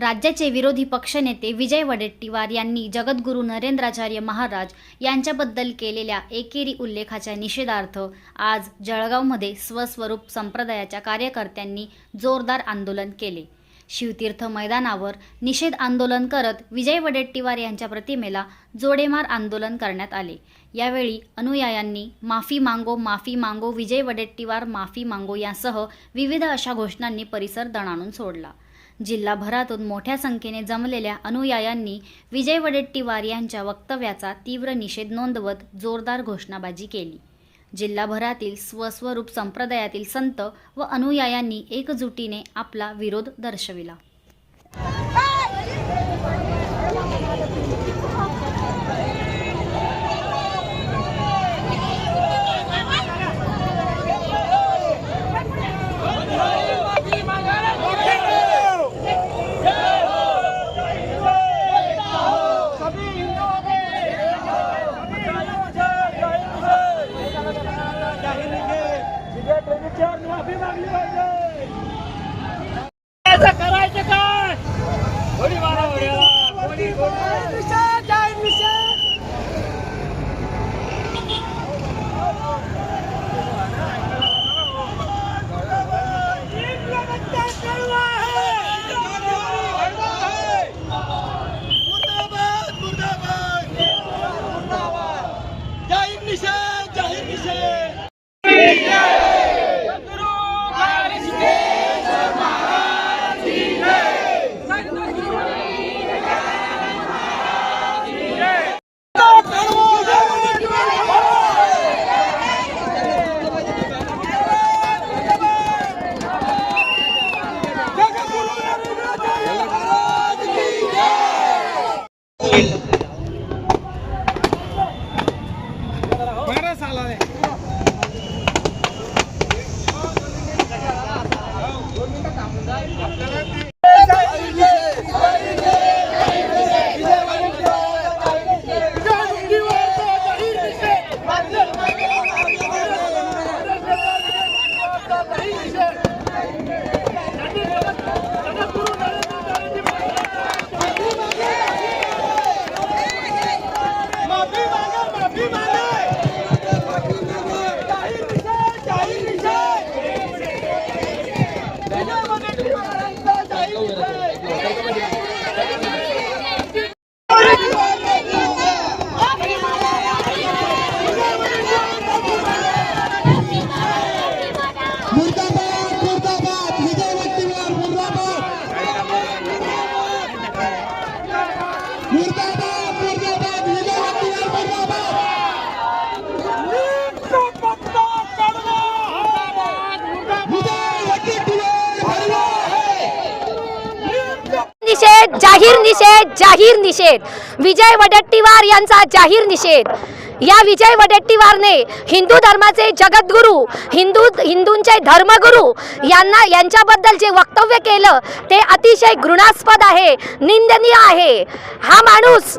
राज्याचे विरोधी पक्षनेते विजय वडेट्टीवार यांनी जगद्गुरू नरेंद्राचार्य महाराज यांच्याबद्दल केलेल्या एकेरी उल्लेखाच्या निषेधार्थ आज जळगावमध्ये स्वस्वरूप संप्रदायाच्या कार्यकर्त्यांनी जोरदार आंदोलन केले. शिवतीर्थ मैदानावर निषेध आंदोलन करत विजय वडेट्टीवार यांच्या प्रतिमेला जोडेमार आंदोलन करण्यात आले. यावेळी अनुयायांनी माफी मांगो माफी मांगो विजय वडेट्टीवार माफी मांगो यासह विविध अशा घोषणांनी परिसर दणाणून सोडला. जिल्हाभरातून मोठ्या संख्येने जमलेल्या अनुयायांनी विजय वडेट्टीवार यांच्या वक्तव्याचा तीव्र निषेध नोंदवत जोरदार घोषणाबाजी केली. जिल्हाभरातील स्वस्वरूप संप्रदायातील संत व अनुयायांनी एकजुटीने आपला विरोध दर्शविला. Hallelujah. আপনারা जाहीर निषेध जाहीर निषेध. विजय वडेट्टीवार यांचा जाहीर निषेध. या विजय वडेट्टीवारने हिंदू धर्माचे जगद्गुरू हिंदू हिंदूंचे धर्मगुरू यांना यांच्याबद्दल जे वक्तव्य केलं ते अतिशय घृणास्पद आहे निंदनीय आहे. हा माणूस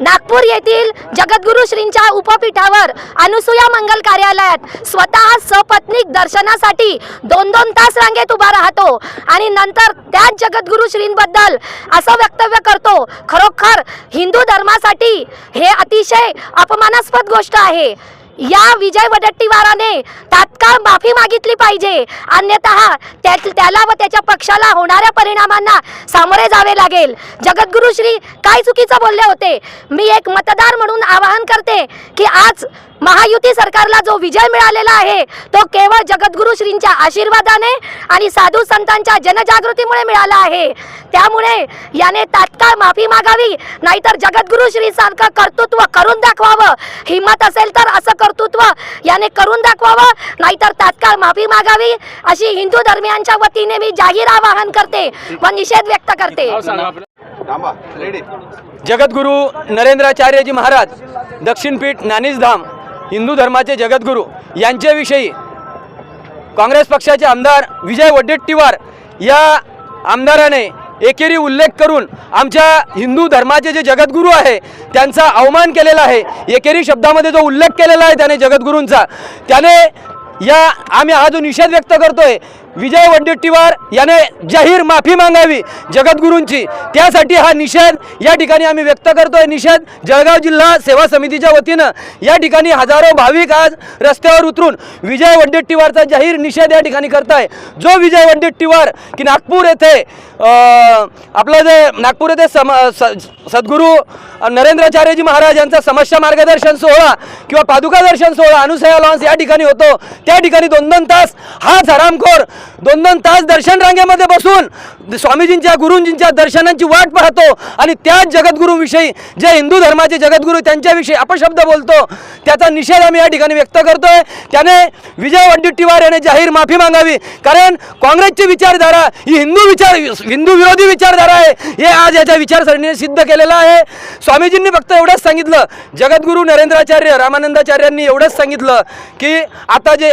नागपूर येथील जगद्गुरु श्रींच्या उपपीठावर अनुसूया मंगल कार्यालयात स्वतः सपत्नीक दर्शनासाठी दोन दोन तास रांगेत उभा राहतो आणि नंतर त्याच जगद्गुरु श्रींबद्दल असं वक्तव्य करतो. खरोखर हिंदू धर्मासाठी हे अतिशय अपमानास्पद गोष्ट आहे. या विजय वडट्टीवाराने तात्काळ माफी मागितली पाहिजे. अन्यतः त्या त्याला व त्याच्या पक्षाला होणाऱ्या परिणामांना सामोरे जावे लागेल. जगद्गुरु श्री काय चुकीचं बोलले होते? मी एक मतदार म्हणून आवाहन करते की आज महायुती सरकारला जो विजय मिळालेला आहे तो केवळ जगद्गुरू श्रींच्या आशीर्वादाने आणि साधू संतांच्या जनजागृतीमुळे मिळाला आहे. त्यामुळे याने तात्काळ माफी मागावी नाहीतर जगद्गुरू श्री सारखं कर्तृत्व करून दाखवावं. हिंमत असेल तर असं कर्तृत्व याने करून दाखवावं नाहीतर तात्काळ माफी मागावी अशी हिंदू धर्मियांच्या वतीने मी जाहीर आवाहन करते व निषेध व्यक्त करते. जगद्गुरू नरेंद्राचार्यजी महाराज दक्षिणपीठ ज्ञानीसधाम हिंदू धर्माचे जगद्गुरू यांच्याविषयी काँग्रेस पक्षाचे आमदार विजय वडेट्टीवार या आमदाराने एकेरी उल्लेख करून आमच्या हिंदू धर्माचे जे जगद्गुरू आहे त्यांचा अवमान केलेला आहे. एकेरी शब्दामध्ये जो उल्लेख केलेला आहे त्याने जगद्गुरूंचा. त्याने या आम्ही हा जो निषेध व्यक्त करतोय विजय वडेट्टीवार याने जाहीर माफी मागावी जगद्गुरूंची. त्यासाठी हा निषेध या ठिकाणी आम्ही व्यक्त करतोय. निषेध जळगाव जिल्हा सेवा समितीच्या वतीनं या ठिकाणी हजारो भाविक आज रस्त्यावर उतरून विजय वडेट्टीवारचा जाहीर निषेध या ठिकाणी करताय. जो विजय वडेट्टीवार की नागपूर येथे आपलं जे नागपूर येथे सम स- सद्गुरू नरेंद्राचार्यजी महाराज यांचा समस्या मार्गदर्शन सोहळा किंवा पादुका दर्शन सोहळा अनुसया लॉन्स या ठिकाणी होतो. त्या ठिकाणी दोन दोन तास हाच हरामखोर दोन दोन तास दर्शन रांगेमध्ये बसून स्वामीजींच्या गुरुजींच्या दर्शनांची वाट पाहतो आणि त्याच जगद्गुरूविषयी जे हिंदू धर्माचे जगद्गुरू त्यांच्याविषयी अपशब्द बोलतो. त्याचा निषेध आम्ही या ठिकाणी व्यक्त करतोय. त्याने विजय वडेट्टीवार याने जाहीर माफी मागावी. कारण काँग्रेसची विचारधारा ही हिंदू विचार हिंदू विरोधी विचारधारा आहे. हे आज याच्या विचारसरणीने सिद्ध केलेलं आहे. स्वामीजींनी फक्त एवढंच सांगितलं. जगद्गुरू नरेंद्राचार्य रामानंदाचार्यांनी एवढंच सांगितलं की आता जे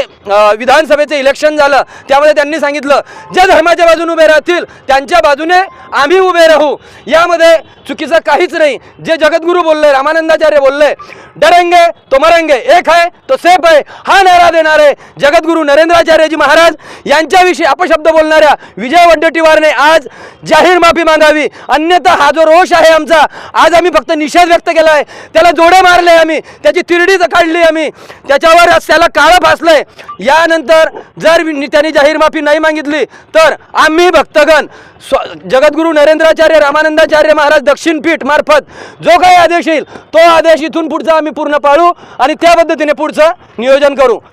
विधानसभेचं इलेक्शन झालं त्यामध्ये त्यांनी सांगितलं जे धर्माच्या बाजूने उभे राहतील त्यांच्या बाजूने आम्ही उभे राहू. यामध्ये चुकीचं काहीच नाही. जे जगद्गुरू बोलले रामानंदाचार्य बोलले डरेंगे तो मरेंगे एक आहे तो सेफ आहे हा नारा देणारे जगद्गुरू नरेंद्राचार्यजी महाराज यांच्याविषयी अपशब्द बोलणाऱ्या विजय वडेट्टीवारने आज जाहीर माफी मागावी. अन्यथा हा जो रोष आहे आमचा आज आम्ही फक्त निषेध व्यक्त केला आहे. त्याला जोडे मारले आम्ही त्याची तिरडी काढली आम्ही. त्याच्यावर त्याला काळं फासलंय. यानंतर जर त्यांनी जाहीर माफी नाही मागितली तर आम्ही भक्तगण स्व जगद्गुरू नरेंद्राचार्य रामानंदाचार्य महाराज दक्षिण पीठ मार्फत जो काही आदेश येईल तो आदेश इथून पुढचा आम्ही पूर्ण पाळू आणि त्या पद्धतीने पुढचं नियोजन करू.